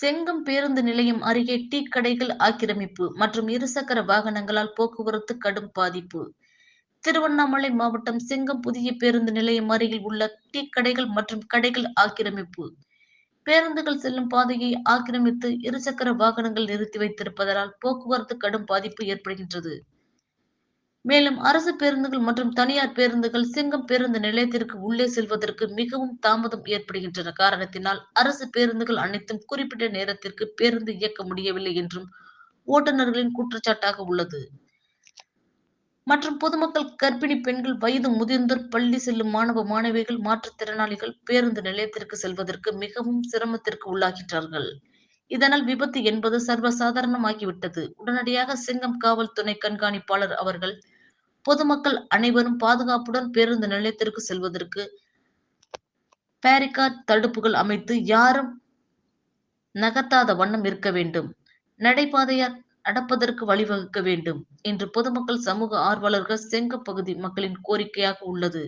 செங்கம் பேருந்து நிலையம் அருகே டீ கடைகள் ஆக்கிரமிப்பு மற்றும் இருசக்கர வாகனங்களால் போக்குவரத்து கடும் பாதிப்பு. திருவண்ணாமலை மாவட்டம் செங்கம் புதிய பேருந்து நிலையம் அருகில் உள்ள டீ கடைகள் மற்றும் கடைகள் ஆக்கிரமிப்பு. பேருந்துகள் செல்லும் பாதையை ஆக்கிரமித்து இருசக்கர வாகனங்கள் நிறுத்தி வைத்திருப்பதால் போக்குவரத்து கடும் பாதிப்பு ஏற்படுகின்றது. மேலும் அரசு பேருந்துகள் மற்றும் தனியார் பேருந்துகள் சிங்கம் பேருந்து நிலையத்திற்கு உள்ளே செல்வதற்கு மிகவும் தாமதம் ஏற்படுகின்றன. காரணத்தினால் அரசு பேருந்துகள் அனைத்தும் குறிப்பிட்ட நேரத்திற்கு பேருந்து இயக்க முடியவில்லை என்றும் ஓட்டுநர்களின் குற்றச்சாட்டாக உள்ளது. மற்றும் பொதுமக்கள் கர்ப்பிணி பெண்கள் வயது முதிர்ந்தோர் பள்ளி செல்லும் மாணவ மாணவிகள் மாற்றுத்திறனாளிகள் பேருந்து நிலையத்திற்கு செல்வதற்கு மிகவும் சிரமத்திற்கு உள்ளாகின்றார்கள். இதனால் விபத்து என்பது சர்வசாதாரணமாகிவிட்டது. உடனடியாக செங்கம் காவல் துணை கண்காணிப்பாளர் அவர்கள் பொதுமக்கள் அனைவரும் பாதுகாப்புடன் பேருந்து நிலையத்திற்கு செல்வதற்கு பேரிகார்ட் தடுப்புகள் அமைத்து யாரும் நகர்த்தாத வண்ணம் இருக்க வேண்டும். நடைபாதையால் நடப்பதற்கு வழிவகுக்க வேண்டும் என்று பொதுமக்கள் சமூக ஆர்வலர்கள் செங்க பகுதி மக்களின் கோரிக்கையாக உள்ளது.